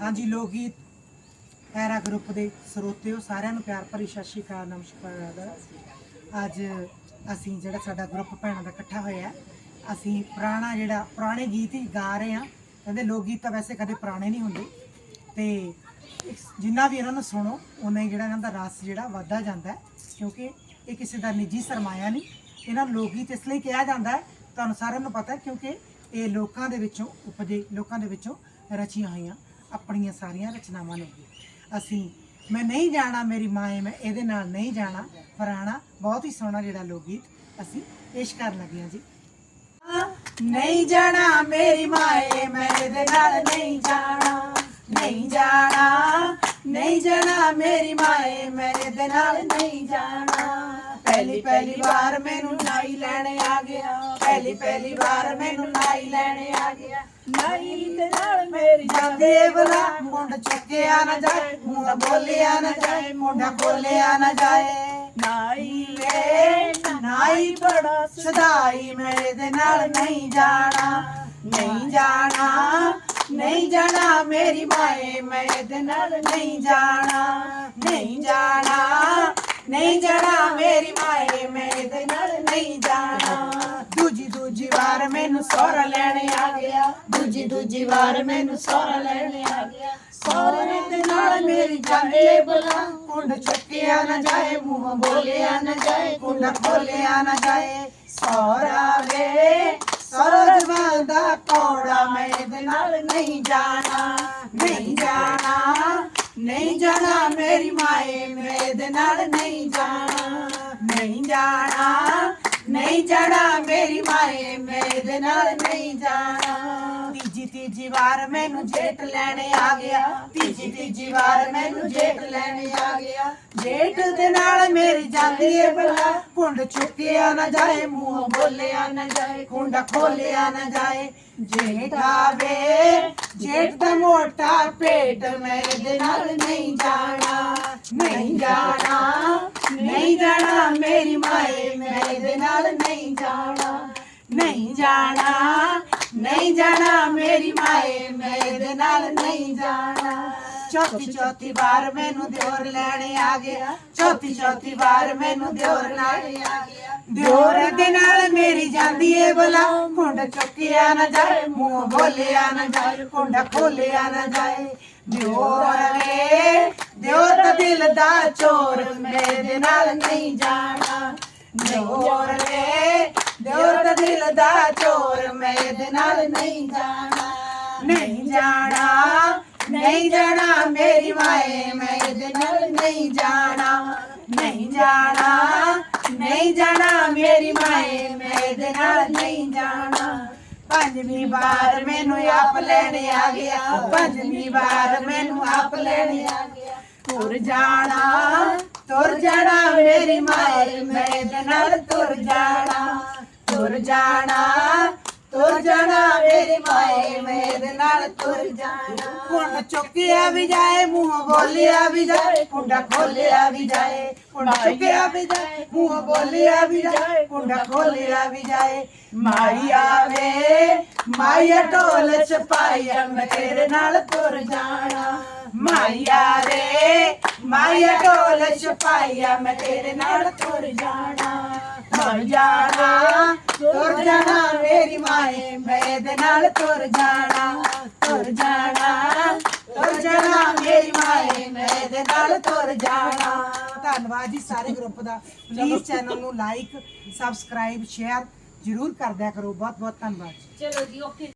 ਹਾਂਜੀ, ਲੋਕ ਗੀਤ ਐਰਾ ਗਰੁੱਪ ਦੇ ਸਰੋਤਿਓ ਸਾਰਿਆਂ ਨੂੰ ਪਿਆਰ ਭਰੀ ਸਤਿ ਸ਼੍ਰੀ ਅਕਾਲ, ਨਮਸਕਾਰ। ਅੱਜ ਅਸੀਂ ਜਿਹੜਾ ਸਾਡਾ ਗਰੁੱਪ ਭੈਣਾਂ ਦਾ ਇਕੱਠਾ ਹੋਇਆ ਅਸੀਂ ਪੁਰਾਣਾ ਜਿਹੜਾ, ਪੁਰਾਣੇ ਗੀਤ ਹੀ ਗਾ ਰਹੇ ਹਾਂ। ਕਹਿੰਦੇ ਲੋਕ ਗੀਤ ਤਾਂ ਵੈਸੇ ਕਦੇ ਪੁਰਾਣੇ ਨਹੀਂ ਹੁੰਦੇ। ਤੇ ਜਿੰਨਾ ਵੀ ਇਹਨਾਂ ਨੂੰ ਸੁਣੋ ਉਨਾ ਹੀ ਜਿਹੜਾ ਇਹਨਾਂ ਦਾ ਰਸ ਜਿਹੜਾ ਵੱਧਦਾ ਜਾਂਦਾ ਕਿਉਂਕਿ ਇਹ ਕਿਸੇ ਦਾ ਨਿੱਜੀ ਸਰਮਾਇਆ ਨਹੀਂ। ਇਹਨਾਂ ਨੂੰ ਲੋਕ ਗੀਤ ਇਸ ਲਈ ਕਿਹਾ ਜਾਂਦਾ ਹੈ, ਤੁਹਾਨੂੰ ਸਾਰਿਆਂ ਨੂੰ ਪਤਾ ਹੈ, ਕਿਉਂਕਿ ਇਹ ਲੋਕਾਂ ਦੇ ਵਿੱਚੋਂ ਉਪਜੇ, ਲੋਕਾਂ ਦੇ ਵਿੱਚੋਂ ਰਚੀਆਂ ਹੋਈਆਂ। ਆਪਣੀਆਂ ਸਾਰੀਆਂ ਰਚਨਾਵਾਂ ਨੇ ਇਹ। ਅਸੀਂ, ਮੈਂ ਨਹੀਂ ਜਾਣਾ ਮੇਰੀ ਮਾਏ ਮੈਂ ਇਹਦੇ ਨਾਲ ਨਹੀਂ ਜਾਣਾ। ਪੁਰਾਣਾ, ਬਹੁਤ ਹੀ ਸੋਹਣਾ ਜਿਹੜਾ ਲੋਕ ਗੀਤ ਅਸੀਂ ਪੇਸ਼ ਕਰਨ ਲੱਗੇ ਹਾਂ ਜੀ। ਨਹੀਂ ਜਾਣਾ ਮੇਰੀ ਮਾਏ ਮੈਂ ਇਹਦੇ ਨਾਲ ਨਹੀਂ ਜਾਣਾ। ਨਹੀਂ ਜਾਣਾ ਨਹੀਂ ਜਾਣਾ ਮੇਰੀ ਮਾਏ ਮੈਂ ਇਹਦੇ ਨਾਲ ਨਹੀਂ ਜਾਣਾ। ਪਹਿਲੀ ਪਹਿਲੀ ਵਾਰ ਮੈਨੂੰ ਨਾਈ ਲੈਣੇ ਆ ਗਿਆ। ਪਹਿਲੀ ਪਹਿਲੀ ਵਾਰ ਮੈਨੂੰ ਨਾਈ ਲੈਣੇ ਆ ਗਿਆ। ਨਾਈ ਦੇ ਨਾਲ ਮੇਰੀ ਜਾਂਦੇ ਬਲਾ। ਮੁੰਡ ਚੁੱਕਿਆ ਨਾ ਜਾਏ ਮੁੰਡਾ ਬੋਲਿਆ ਨਾ ਜਾਏ ਮੁੰਡਾ ਬੋਲਿਆ ਨਾ ਜਾਏ। ਨਾਈ ਵੇ ਨਾਈ ਬੜਾ ਸਦਾਈ ਮੈਂ ਇਹਦੇ ਨਾਲ ਨਹੀਂ ਜਾਣਾ ਨਹੀਂ ਜਾਣਾ ਨਹੀਂ ਜਾਣਾ ਮੇਰੀ ਮਾਏ ਮੈਂ ਇਹਦੇ ਨਾਲ ਨਹੀਂ ਜਾਣਾ ਨਹੀਂ ਜਾਣਾ ਨਹੀਂ ਜਾਣਾ ਮੇਰੀ ਮਾਏ ਮੈਂ ਇਹਦੇ ਨਾਲ ਨਹੀਂ ਜਾਣਾ। ਵਾਰ ਮੈਨੂੰ ਸੋਹਰਾ ਲੈਣੇ ਆ ਗਿਆ। ਦੂਜੀ ਦੂਜੀ ਵਾਰ ਮੈਨੂੰ ਸੋਹਰਾ ਲੈਣੇ ਆ ਗਿਆ। ਸੋਹਰੇ ਦੇ ਨਾਲ ਮੇਰੀ ਜਾਂਦੇ ਬਲਾ। ਕੁੰਡ ਚੱਕਿਆ ਨਾ ਜਾਏ, ਮੂੰਹ ਬੋਲਿਆ ਨਾ ਜਾਏ, ਕੁੰਡ ਖੋਲਿਆ ਨਾ ਜਾਏ। ਸੋਹਰਾ ਵੇ ਸਰਜਵਾਂ ਦਾ ਕੋੜਾ ਮੈਂ ਇਹਦੇ ਨਾਲ ਨਹੀਂ ਜਾਣਾ ਨਹੀਂ ਜਾਣਾ ਨਹੀਂ ਜਾਣਾ। ਮੇਰੀ ਮਾਏ ਮੇਰੇ ਇਹਦੇ ਨਾਲ ਨਹੀਂ ਜਾਣਾ ਨਹੀਂ ਜਾਣਾ। ਨਹੀਂ ਜਾਣਾ, ਮੇਰੀ ਮਾਏ ਮੇਰੇ ਨਾਲ ਨਹੀਂ ਜਾਣਾ। ਤੀਜੀ ਤੀਜੀ ਵਾਰ ਮੈਨੂੰ ਜੇਠ ਲੈਣੇ ਆ ਗਿਆ। ਤੀਜੀ ਤੀਜੀ ਵਾਰ ਮੈਨੂੰ ਜੇਠ ਲੈਣੇ ਆ ਗਿਆ। ਜੇਠ ਦੇ ਨਾਲ ਮੇਰੀ ਜਾਂਦੀ ਏ ਬਲਾ। ਕੁੰਡ ਚੁੱਕਿਆ ਨਾ ਜਾਏ, ਮੂੰਹ ਬੋਲਿਆ ਨਾ ਜਾਏ ਕੁੰਡ ਖੋਲਿਆ ਨਾ ਜਾਏ। ਜੇਠਾ ਵੇ ਜੇਠ ਦਾ ਮੋਟਾ ਪੇਟ ਮੇਰੇ ਨਾਲ ਨਹੀਂ ਜਾਣਾ। ਨਹੀਂ ਜਾਣਾ ਨਹੀਂ ਜਾਣਾ, ਮੇਰੇ ਮਾਏ ਮੈਂ ਇਹਦੇ ਨਾਲ ਨਹੀਂ ਜਾਣਾ ਨਹੀਂ ਜਾਣਾ ਨਹੀਂ ਜਾਣਾ ਮੇਰੀ ਮਾਏ, ਮੈਂ ਇਹਦੇ ਨਾਲ ਨਹੀਂ ਜਾਣਾ। ਚੌਥੀ ਚੌਥੀ ਵਾਰ ਮੈਨੂੰ ਦਿਓਰ ਲੈਣੇ ਆ ਗਿਆ। ਚੌਥੀ ਚੌਥੀ ਵਾਰ ਮੈਨੂੰ ਦਿਓਰ ਲੈਣੇ ਆ ਗਿਆ। ਦਿਓਰ ਦੇ ਨਾਲ ਮੇਰੀ ਜਾਂਦੀ ਏ ਬਲਾ। ਕੁੰਡ ਚੁੱਕਿਆ ਨਾ ਜਾਏ, ਮੂੰਹ ਬੋਲਿਆ ਨਾ ਜਾਏ ਕੁੰਡ ਖੋਲਿਆ ਨਾ ਜਾਏ। ਦਿਓਰ ਵੇ ਦਿਓਰ ਤਾਂ ਦਿਲ ਦਾ ਚੋਰ ਮੇਰੇ ਨਾਲ ਨਹੀਂ ਜਾਣਾ। ਦਿਓਰ ਵੇ ਦਿਓਰ ਤਾਂ ਦਿਲ ਦਾ ਚੋਰ ਮੇਰੇ ਨਾਲ ਨਹੀਂ ਜਾਣਾ। ਨਹੀਂ ਜਾਣਾ। ਨਹੀਂ ਜਾਣਾ ਮੇਰੀ ਮਾਏ ਮੈਂ ਇਹਦੇ ਨਾਲ ਨਹੀਂ ਜਾਣਾ। ਨਹੀਂ ਜਾਣਾ। ਨਹੀਂ ਜਾਣਾ ਮੇਰੀ ਮਾਏ ਮੈਂ ਇਹਦੇ ਨਾਲ ਨਹੀਂ ਜਾਣਾ। ਪੰਜਵੀਂ ਵਾਰ ਮੈਨੂੰ ਆਪ ਲੈਣੇ ਆ ਗਿਆ। ਪੰਜਵੀਂ ਵਾਰ ਮੈਨੂੰ ਆਪ ਲੈਣੇ ਆ ਗਿਆ। ਤੁਰ ਜਾਣਾ ਤੁਰ ਜਾਣਾ ਮੇਰੀ ਮਾਏ ਮੈਂ ਇਹਦੇ ਨਾਲ ਤੁਰ ਜਾਣਾ। ਤੁਰ ਜਾਣਾ ਤੁਰ ਜਾਣਾ ਮੇਰੀ ਮਾਏ ਮੈਂ ਨਾਲ ਤੁਰ ਜਾਣਾ। ਕੁੰਡ ਚੁੱਕਿਆ ਵੀ ਜਾਏ, ਮੂੰਹ ਬੋਲਿਆ ਵੀ ਜਾਏ, ਕੁੰਡਾ ਖੋਲਿਆ ਵੀ ਜਾਏ, ਕੁੰਡ ਚੁੱਕਿਆ ਵੀ ਜਾਏ, ਮੂੰਹ ਬੋਲਿਆ ਵੀ ਜਾਏ, ਕੁੰਡਾ ਖੋਲਿਆ ਵੀ ਜਾਏ। ਮਾਈ ਆਵੇ ਮਾਇਆ ਢੋਲ ਚ ਪਾਇਆ ਮੈਂ ਤੇਰੇ ਨਾਲ ਤੁਰ ਜਾਣਾ। ਮਾਇਆ ਰੇ ਮਾਇਆ ਢੋਲ ਚ ਪਾਇਆ ਮੈਂ ਤੇਰੇ ਨਾਲ ਤੁਰ ਜਾਣਾ। ਤੁਰ ਜਾਣਾ ਤੁਰ ਜਾਣਾ ਮੇਰੀ ਮਾਏ ਮੈਂ ਇਹਦੇ ਨਾਲ ਤੁਰ ਜਾਣਾ ਤੁਰ ਜਾਣਾ ਤੁਰ ਜਾਣਾ ਮੇਰੀ ਮਾਏ ਮੈਂ ਇਹਦੇ ਨਾਲ ਤੁਰ ਜਾਣਾ। ਧੰਨਵਾਦ ਜੀ ਸਾਰੇ ਗਰੁੱਪ ਦਾ। ਪਲੀਜ਼ ਚੈਨਲ ਨੂੰ ਲਾਈਕ ਸਬਸਕ੍ਰਾਈਬ ਸ਼ੇਅਰ ਜਰੂਰ ਕਰ ਦਿਆ ਕਰੋ। ਬਹੁਤ ਬਹੁਤ ਧੰਨਵਾਦ। ਜੀ ਚਲੋ ਜੀ ਓਕੇ